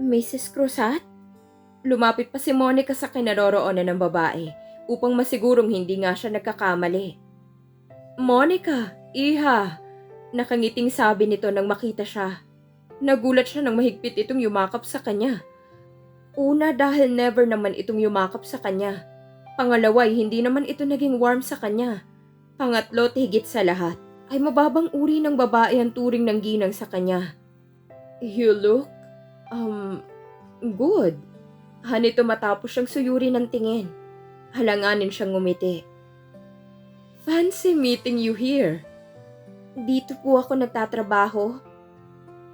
Mrs. Cruzat? Lumapit pa si Monica sa kinaroroonan ng babae upang masigurong hindi nga siya nagkakamali. Monica, iha! Nakangiting sabi nito nang makita siya. Nagulat siya nang mahigpit itong yumakap sa kanya. Una dahil never naman itong yumakap sa kanya. Pangalawa hindi naman ito naging warm sa kanya. Pangatlo at higit sa lahat ay mababang uri ng babae ang turing ng ginang sa kanya. You look, um, good. Hanito matapos siyang suyuri ng tingin. Halanganin siyang ngumiti. Fancy meeting you here. Dito po ako nagtatrabaho.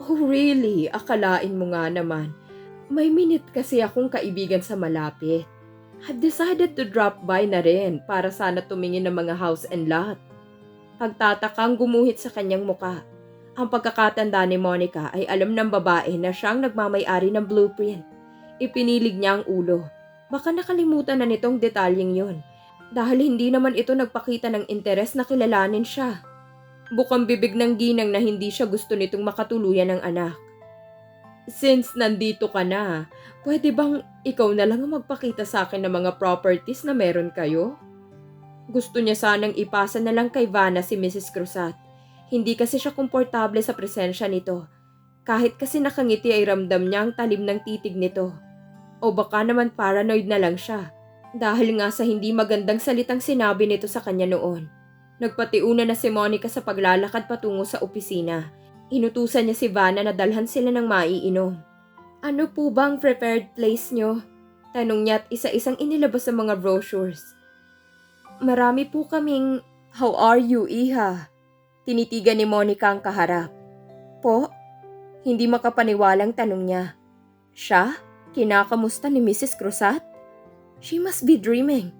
Oh really? Akalain mo nga naman. May minute kasi akong kaibigan sa malapit. I've decided to drop by na rin para sana tumingin ng mga house and lot. Pagtatakang gumuhit sa kanyang muka. Ang pagkakatanda ni Monica ay alam ng babae na siyang nagmamay-ari ng blueprint. Ipinilig niya ang ulo. Baka nakalimutan na nitong detalyeng yon. Dahil hindi naman ito nagpakita ng interes na kilalanin siya. Bukang bibig ng ginang na hindi siya gusto nitong makatuluyan ng anak. Since nandito ka na, pwede bang ikaw na lang ang magpakita sa akin ng mga properties na meron kayo? Gusto niya sanang ipasa na lang kay Vanna si Mrs. Cruzat. Hindi kasi siya komportable sa presensya nito. Kahit kasi nakangiti ay ramdam niya ang talim ng titig nito. O baka naman paranoid na lang siya. Dahil nga sa hindi magandang salitang sinabi nito sa kanya noon. Nagpatiuna na si Monica sa paglalakad patungo sa opisina. Inutusan niya si Vanna na dalhan sila ng maiinom. Ano po ba ang prepared place niyo? Tanong niya at isa-isang inilabas sa mga brochures. Marami po kaming, How are you, Iha? Tinitigan ni Monica ang kaharap. Po? Hindi makapaniwalang tanong niya. Siya? Kinakamusta ni Mrs. Cruzat? She must be dreaming.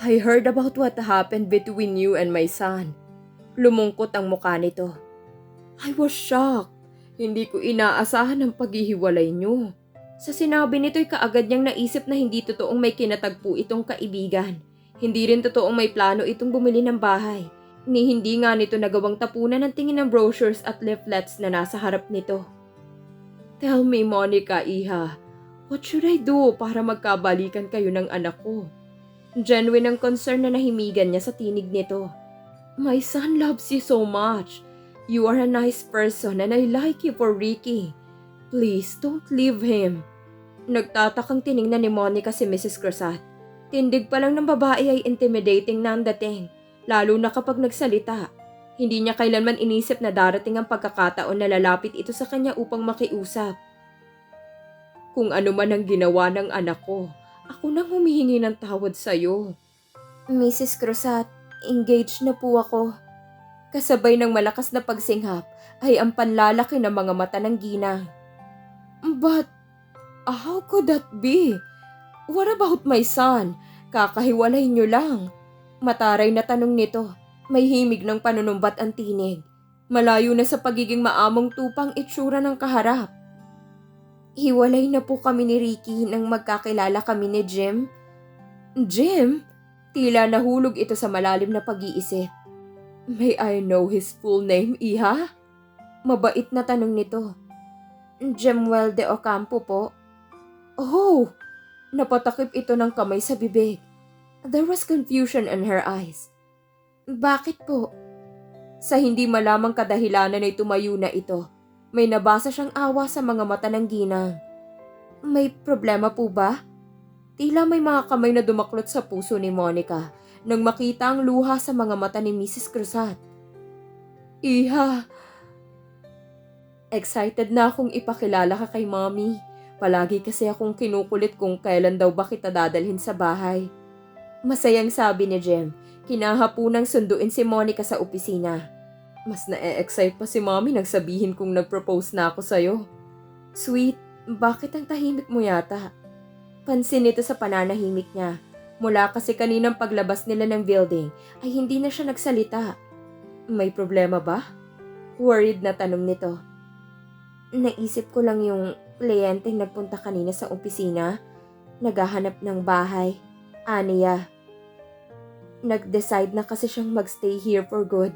I heard about what happened between you and my son. Lumungkot ang mukha nito. I was shocked. Hindi ko inaasahan ang paghihiwalay niyo. Sa sinabi nito'y kaagad niyang naisip na hindi totoong may kinatagpo itong kaibigan. Hindi rin totoong may plano itong bumili ng bahay. Ni hindi nga nito nagawang tapunan ng tingin ng brochures at leaflets na nasa harap nito. Tell me, Monica, iha, what should I do para magkabalikan kayo ng anak ko? Genuine ang concern na nahimigan niya sa tinig nito. My son loves you so much. You are a nice person and I like you for Ricky. Please, don't leave him. Nagtatakang tiningnan ni Monica si Mrs. Cruzat. Tindig pa lang ng babae ay intimidating na ang dating, lalo na kapag nagsalita. Hindi niya kailanman inisip na darating ang pagkakataon na lalapit ito sa kanya upang makiusap. Kung ano man ang ginawa ng anak ko, ako nang humihingi ng tawad sa'yo. Mrs. Cruzat, engaged na po ako. Kasabay ng malakas na pagsinghap ay ang panlalaki ng mga mata ng ginang. But, how could that be? What about my son? Kakahiwalay niyo lang. Mataray na tanong nito. May himig ng panunumbat ang tinig. Malayo na sa pagiging maamong tupang itsura ng kaharap. Hiwalay na po kami ni Ricky nang magkakilala kami ni Jim. Jim? Tila nahulog ito sa malalim na pag-iisip. May I know his full name, Iha? Mabait na tanong nito. Jemuel de Ocampo po. Oh! Napatakip ito ng kamay sa bibig. There was confusion in her eyes. Bakit po? Sa hindi malamang kadahilanan ay tumayo na ito. May nabasa siyang awa sa mga mata ng ginang. May problema po ba? Tila may mga kamay na dumaklot sa puso ni Monica nang makita ang luha sa mga mata ni Mrs. Cruzat. Iha! Excited na akong ipakilala ka kay Mommy. Palagi kasi akong kinukulit kung kailan daw ba kita dadalhin sa bahay. Masayang sabi ni Jem, kinahapunang sunduin si Monica sa opisina. Mas na-excite pa si Mommy nang sabihin kong nag-propose na ako sa'yo. Sweet, bakit ang tahimik mo yata? Pansin nito sa pananahimik niya. Mula kasi kaninang paglabas nila ng building ay hindi na siya nagsalita. May problema ba? Worried na tanong nito. Naisip ko lang yung kliyenteng nagpunta kanina sa opisina. Naghahanap ng bahay. Aniya. Nag-decide na kasi siyang magstay here for good.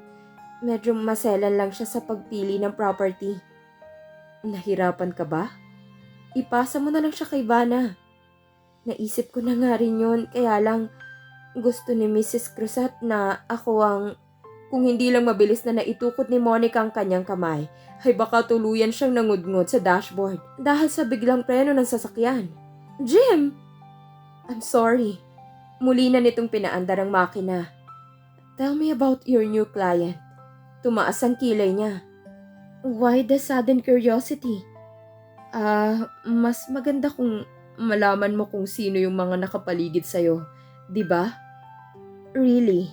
Medyo maselan lang siya sa pagpili ng property. Nahirapan ka ba? ipasa mo na lang siya kay Vanna. Naisip ko na nga rin yun, kaya lang gusto ni Mrs. Cruzat na ako ang kung hindi lang mabilis na naitukot ni Monica ang kanyang kamay, ay baka tuluyan siyang nangudngod sa dashboard dahil sa biglang preno ng sasakyan. Jim! I'm sorry. Muli na nitong pinaandar ang makina. Tell me about your new client. Tumaas ang kilay niya. Why the sudden curiosity? Ah, mas maganda kung malaman mo kung sino yung mga nakapaligid sa'yo, di ba? Really?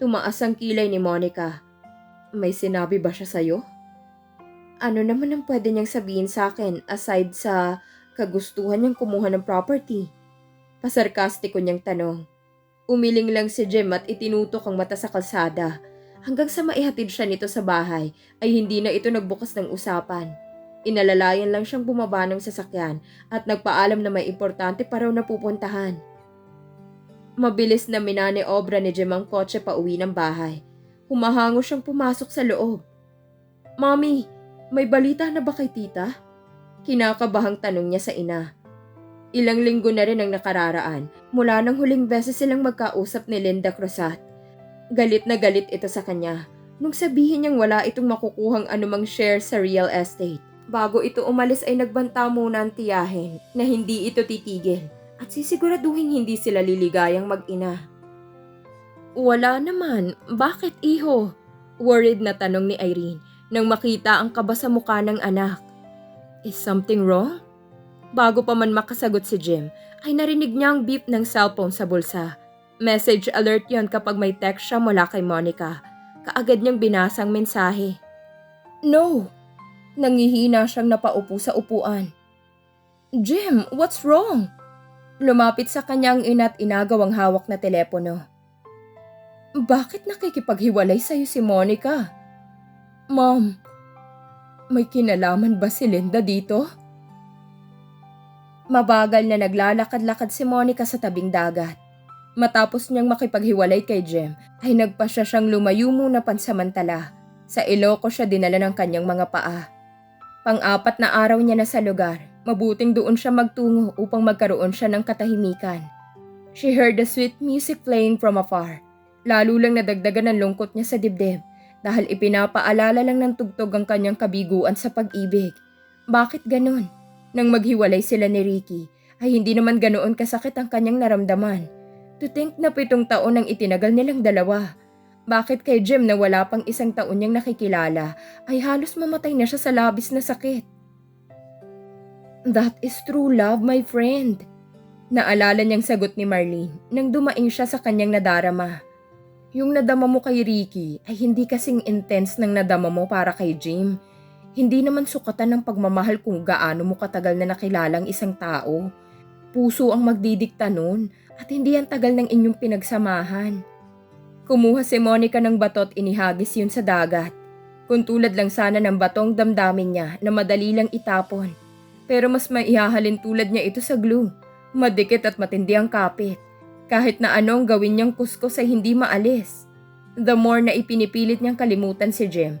Tumaas ang kilay ni Monica. May sinabi ba siya sa'yo? Ano naman ang pwede niyang sabihin sa akin aside sa kagustuhan niyang kumuha ng property? Pasarkastiko niyang tanong. Umiling lang si Jim at itinutok ang mata sa kalsada. Hanggang sa maihatid siya nito sa bahay ay hindi na ito nagbukas ng usapan. Inalalayan lang siyang bumaba ng sasakyan at nagpaalam na may importante pa raw na pupuntahan. Mabilis na minane-obra ni Jim ang kotse pa uwi ng bahay. Humahango siyang pumasok sa loob. Mommy, may balita na ba kay tita? Kinakabahang tanong niya sa ina. Ilang linggo na rin ang nakararaan mula nang huling beses silang magkausap ni Linda Cruzat. Galit na galit ito sa kanya nung sabihin niyang wala itong makukuhang anumang share sa real estate. Bago ito umalis ay nagbanta muna ang tiyahin na hindi ito titigil at sisiguraduhin hindi sila liligayang mag-ina. Wala naman. Bakit iho? Worried na tanong ni Irene nang makita ang kaba sa mukha ng anak. Is something wrong? Bago pa man makasagot si Jim, ay narinig niya ang beep ng cellphone sa bulsa. Message alert yon kapag may text siya mula kay Monica. Kaagad niyang binasang mensahe. No! Nangihina siyang napaupo sa upuan. Jim, what's wrong? Lumapit sa kanyang ina at ang hawak na telepono. Bakit nakikipaghiwalay sa'yo si Monica? Mom, may kinalaman ba si Linda dito? Mabagal na naglalakad-lakad si Monica sa tabing dagat. Matapos niyang makipaghiwalay kay Jem, ay nagpa siya siyang lumayo muna pansamantala. Sa Iloco siya dinala ng kanyang mga paa. Pang-apat na araw niya na sa lugar, mabuting doon siya magtungo upang magkaroon siya ng katahimikan. She heard the sweet music playing from afar. Lalo lang nadagdagan ang lungkot niya sa dibdib dahil ipinapaalala lang ng tugtog ang kanyang kabiguan sa pag-ibig. Bakit ganon? Nang maghiwalay sila ni Ricky, ay hindi naman ganoon kasakit ang kanyang naramdaman. To think na pitong taon ang itinagal nilang dalawa. Bakit kay Jim na wala pang isang taon niyang nakikilala ay halos mamatay na siya sa labis na sakit? That is true love, my friend. Naalala niyang sagot ni Marlene nang dumaing siya sa kanyang nadarama. Yung nadama mo kay Ricky ay hindi kasing intense ng nadama mo para kay Jim. Hindi naman sukatan ng pagmamahal kung gaano mo katagal na nakilalang isang tao. Puso ang magdidikta nun at hindi ang tagal ng inyong pinagsamahan. Kumuha si Monica ng batot inihagis yun sa dagat. Kung tulad lang sana ng batong damdamin niya na madali lang itapon. Pero mas maihahalin tulad niya ito sa glue. Madikit at matindi ang kapit. Kahit na anong gawin niyang kuskus ay hindi maalis. The more na ipinipilit niyang kalimutan si Jim,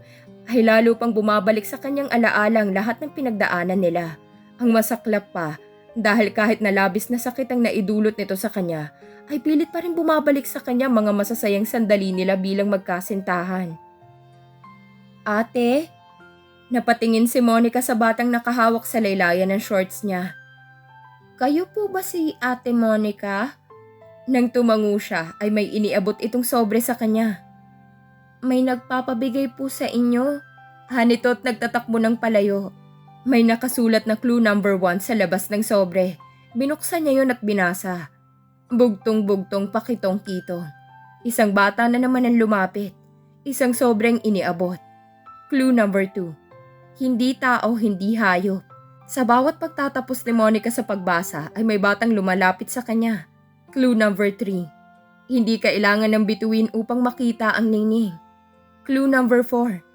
ay lalo pang bumabalik sa kanyang alaalang lahat ng pinagdaanan nila. Ang masaklap pa, dahil kahit na labis na sakit ang naidulot nito sa kanya, ay pilit pa rin bumabalik sa kanya mga masasayang sandali nila bilang magkasintahan. Ate, napatingin si Monica sa batang nakahawak sa laylayan ng shorts niya. Kayo po ba si Ate Monica? Nang tumango siya ay may iniabot itong sobre sa kanya. May nagpapabigay po sa inyo. Hanito't nagtatakbo ng palayo. May nakasulat na clue number one sa labas ng sobre. Binuksan niya yon at binasa. Bugtong-bugtong pakitong kito. Isang bata na naman ang lumapit. Isang sobrang iniabot. Clue number two. Hindi tao, hindi hayop. Sa bawat pagtatapos ni Monica sa pagbasa ay may batang lumalapit sa kanya. Clue number three. Hindi kailangan ng bituin upang makita ang ningning. Clue number 4.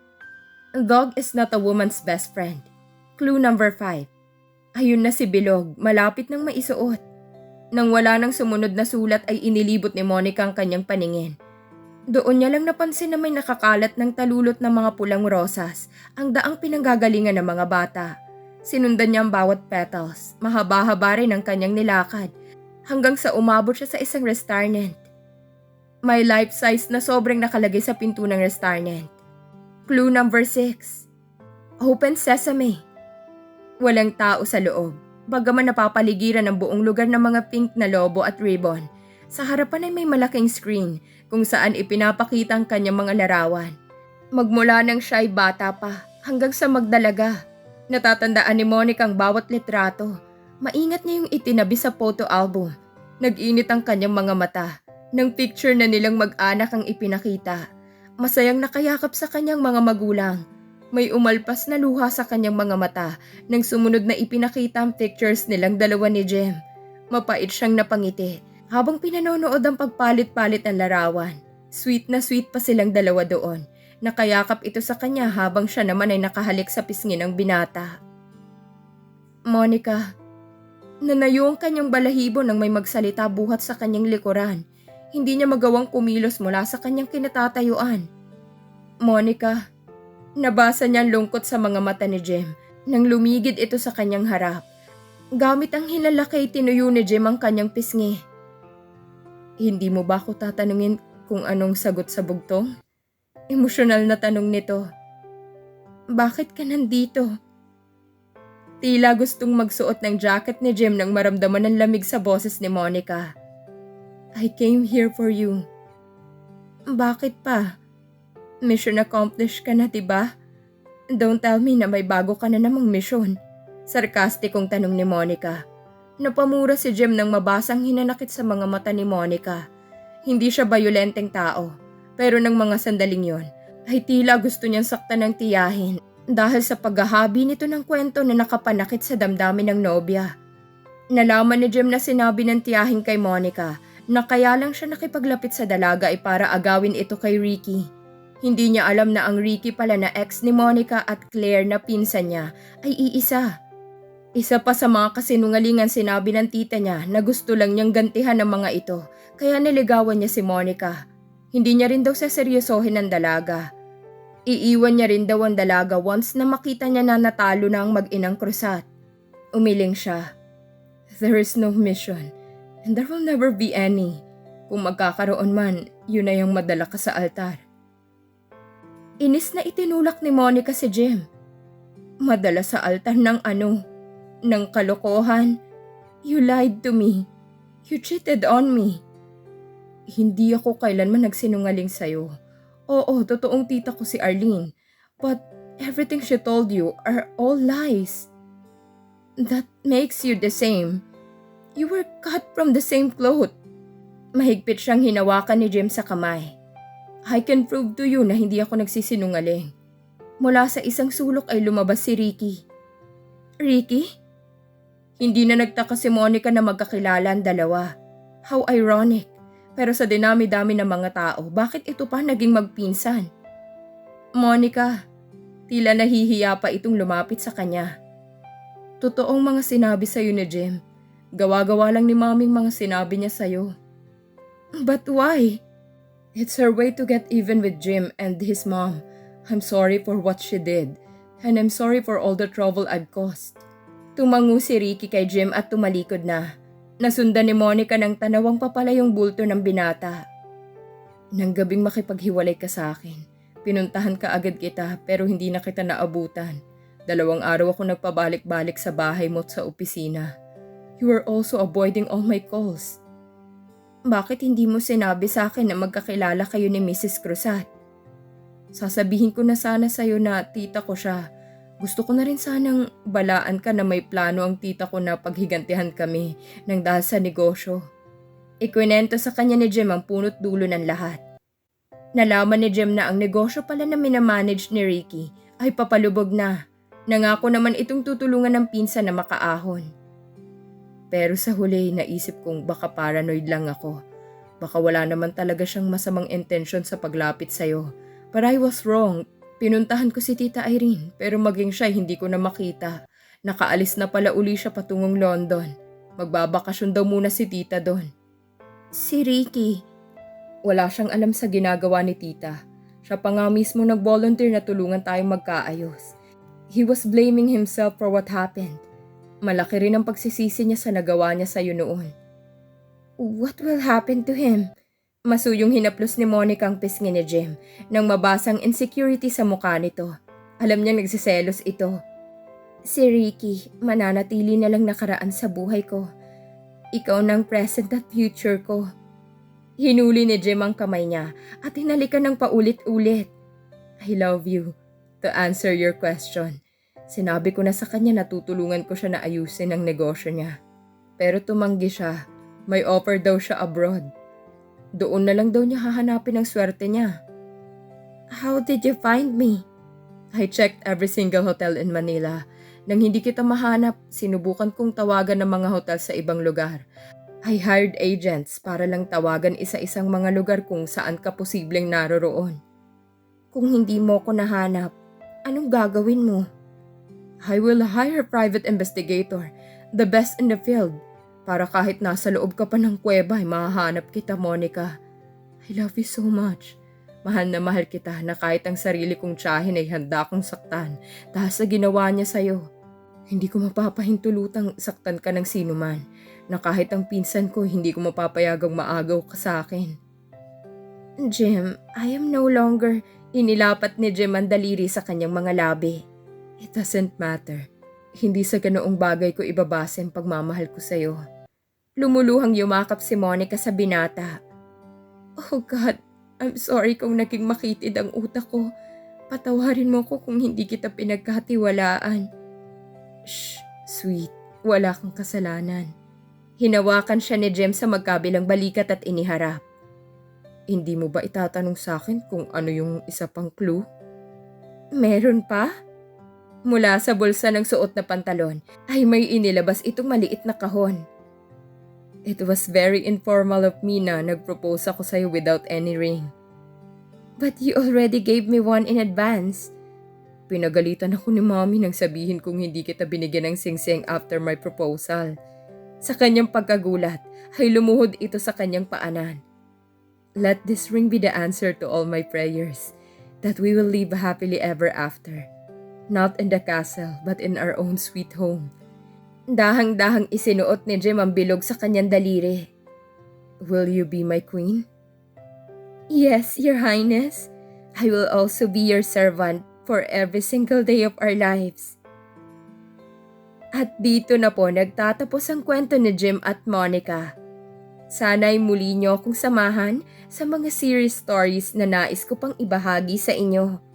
A dog is not a woman's best friend. Clue number 5. Ayun na si Bilog, malapit nang maisuot. Nang wala nang sumunod na sulat ay inilibot ni Monica ang kanyang paningin. Doon niya lang napansin na may nakakalat ng talulot ng mga pulang rosas, ang daang pinanggagalingan ng mga bata. Sinundan niya ang bawat petals. Mahaba-haba rin ang kanyang nilakad. Hanggang sa umabot siya sa isang restaurant. May life-size na sobrang nakalagay sa pinto ng restaurant. Clue number 6. Open sesame. Walang tao sa loob. Bagaman napapaligiran ang buong lugar ng mga pink na lobo at ribbon, sa harapan ay may malaking screen kung saan ipinapakita ang kanyang mga larawan. Magmula nang siya ay bata pa hanggang sa magdalaga. Natatandaan ni Monica ang bawat litrato. Maingat niya yung itinabi sa photo album. Nag-init ang kanyang mga mata. Nang picture na nilang mag-anak ang ipinakita. Masayang nakayakap sa kanyang mga magulang. May umalpas na luha sa kanyang mga mata nang sumunod na ipinakita ang pictures nilang dalawa ni Jem. Mapait siyang napangiti habang pinanonood ang pagpalit-palit ng larawan. Sweet na sweet pa silang dalawa doon. Nakayakap ito sa kanya habang siya naman ay nakahalik sa pisngi ng binata. Monica, nanayo ang kanyang balahibo nang may magsalita buhat sa kanyang likuran. Hindi niya magawang kumilos mula sa kanyang kinatatayuan. Monica, nabasa niya ang lungkot sa mga mata ni Jem nang lumigid ito sa kanyang harap. Gamit ang hilalaki tinuyo ni Jem ang kanyang pisngi. Hindi mo ba ako tatanungin kung anong sagot sa bugtong? Emosyonal na tanong nito. Bakit ka nandito? Tila gustong magsuot ng jacket ni Jim nang maramdaman ng lamig sa boses ni Monica. I came here for you. Bakit pa? Mission accomplished ka na, diba? Don't tell me na may bago ka na namang mission. Sarkastikong tanong ni Monica. Napamura si Jim nang mabasang hinanakit sa mga mata ni Monica. Hindi siya bayolenteng tao, pero ng mga sandaling yon, ay tila gusto niyang saktan ng tiyahin dahil sa paghahabi nito ng kwento na nakapanakit sa damdamin ng nobya. Nalaman ni Jim na sinabi ng tiyahin kay Monica na kaya lang siya nakipaglapit sa dalaga ay para agawin ito kay Ricky. Hindi niya alam na ang Ricky pala na ex ni Monica at Claire na pinsan niya ay iisa. Isa pa sa mga kasinungalingan sinabi ng tita niya na gusto lang niyang gantihan ng mga ito kaya niligawan niya si Monica. Hindi niya rin daw seseryosohin ang dalaga. Iiwan niya rin daw ang dalaga once na makita niya na natalo na ang mag-inang krusat. Umiling siya. There is no mission, and there will never be any. Kung magkakaroon man, yun na yung madala ka sa altar. Inis na itinulak ni Monica si Jim. Madala sa altar ng ano? Ng kalokohan? You lied to me. You cheated on me. Hindi ako kailanman nagsinungaling sa'yo. Oo, totoong tita ko si Arlene. But everything she told you are all lies. That makes you the same. You were cut from the same cloth. Mahigpit siyang hinawakan ni Jim sa kamay. I can prove to you na hindi ako nagsisinungaling. Mula sa isang sulok ay lumabas si Ricky. Ricky? Hindi na nagtaka si Monica na magkakilala ang dalawa. How ironic. Pero sa dinami-dami ng mga tao, bakit ito pa naging magpinsan? Monica, tila nahihiya pa itong lumapit sa kanya. Totoong mga sinabi sa'yo ni Jim. Gawa-gawa lang ni maming mga sinabi niya sa'yo. But why? It's her way to get even with Jim and his mom. I'm sorry for what she did. And I'm sorry for all the trouble I've caused. Tumango si Ricky kay Jim at tumalikod na. Nasundan ni Monica ng tanawang papala yung bulto ng binata. Nang gabing makipaghiwalay ka sa akin, pinuntahan ka agad kita pero hindi na kita naabutan. Dalawang araw ako nagpabalik-balik sa bahay mo at sa opisina. You were also avoiding all my calls. Bakit hindi mo sinabi sa akin na magkakilala kayo ni Mrs. Cruzat? Sasabihin ko na sana sa'yo na tita ko siya gusto ko na rin sanang balaan ka na may plano ang tita ko na paghigantihan kami ng dahil sa negosyo. Ikwinento sa kanya ni Jim ang punot dulo ng lahat. Nalaman ni Jim na ang negosyo pala na minamanage ni Ricky ay papalubog na. Nangako naman itong tutulungan ng pinsan na makaahon. Pero sa huli naisip kong baka paranoid lang ako. Baka wala naman talaga siyang masamang intensyon sa paglapit sa'yo. But I was wrong Pinuntahan ko si Tita Irene pero maging siya hindi ko na makita. Nakaalis na pala uli siya patungong London. Magbabakasyon daw muna si Tita doon. Si Ricky. Wala siyang alam sa ginagawa ni Tita. Siya pa nga mismo nag-volunteer na tulungan tayong magkaayos. He was blaming himself for what happened. Malaki rin ang pagsisisi niya sa nagawa niya sa'yo noon. What will happen to him? Masuyong hinaplos ni Monica ang pisngi ni Jim nang mabasang insecurity sa mukha nito. Alam niya nagsiselos ito. Si Ricky, mananatili na lang nakaraan sa buhay ko. Ikaw ng present at future ko. Hinuli ni Jim ang kamay niya at hinalikan ng paulit-ulit. I love you. To answer your question, sinabi ko na sa kanya na tutulungan ko siya na ayusin ang negosyo niya. Pero tumanggi siya. May offer daw siya abroad. Doon na lang daw niya hahanapin ang swerte niya. How did you find me? I checked every single hotel in Manila. Nang hindi kita mahanap, sinubukan kong tawagan ng mga hotel sa ibang lugar. I hired agents para lang tawagan isa-isang mga lugar kung saan ka posibleng naroroon. Kung hindi mo ko nahanap, anong gagawin mo? I will hire a private investigator, the best in the field, para kahit nasa loob ka pa ng kuweba ay mahahanap kita, Monica. I love you so much. Mahal na mahal kita na kahit ang sarili kong tiyahin ay handa kong saktan dahil sa ginawa niya sa'yo. Hindi ko mapapahintulutang saktan ka ng sino man na kahit ang pinsan ko hindi ko mapapayagang maagaw ka sa akin. Jim, I am no longer inilapat ni Jim ang daliri sa kanyang mga labi. It doesn't matter. Hindi sa ganoong bagay ko ibabase ang pagmamahal ko sa'yo. Lumuluhang yumakap si Monica sa binata. Oh God, I'm sorry kung naging makitid ang utak ko. Patawarin mo ko kung hindi kita pinagkatiwalaan. Shh, sweet. Wala kang kasalanan. Hinawakan siya ni Jem sa magkabilang balikat at iniharap. Hindi mo ba itatanong sa akin kung ano yung isa pang clue? Meron pa? Mula sa bulsa ng suot na pantalon ay may inilabas itong maliit na kahon. It was very informal of me na nag-propose ako sa'yo without any ring. But you already gave me one in advance. Pinagalitan ako ni mommy nang sabihin kong hindi kita binigyan ng singsing after my proposal. Sa kanyang pagkagulat ay lumuhod ito sa kanyang paanan. Let this ring be the answer to all my prayers, that we will live happily ever after. Not in the castle, but in our own sweet home. Dahang-dahang isinuot ni Jim ang bilog sa kanyang daliri. Will you be my queen? Yes, your highness. I will also be your servant for every single day of our lives. At dito na po nagtatapos ang kwento ni Jim at Monica. Sana'y muli niyo akong samahan sa mga series stories na nais ko pang ibahagi sa inyo.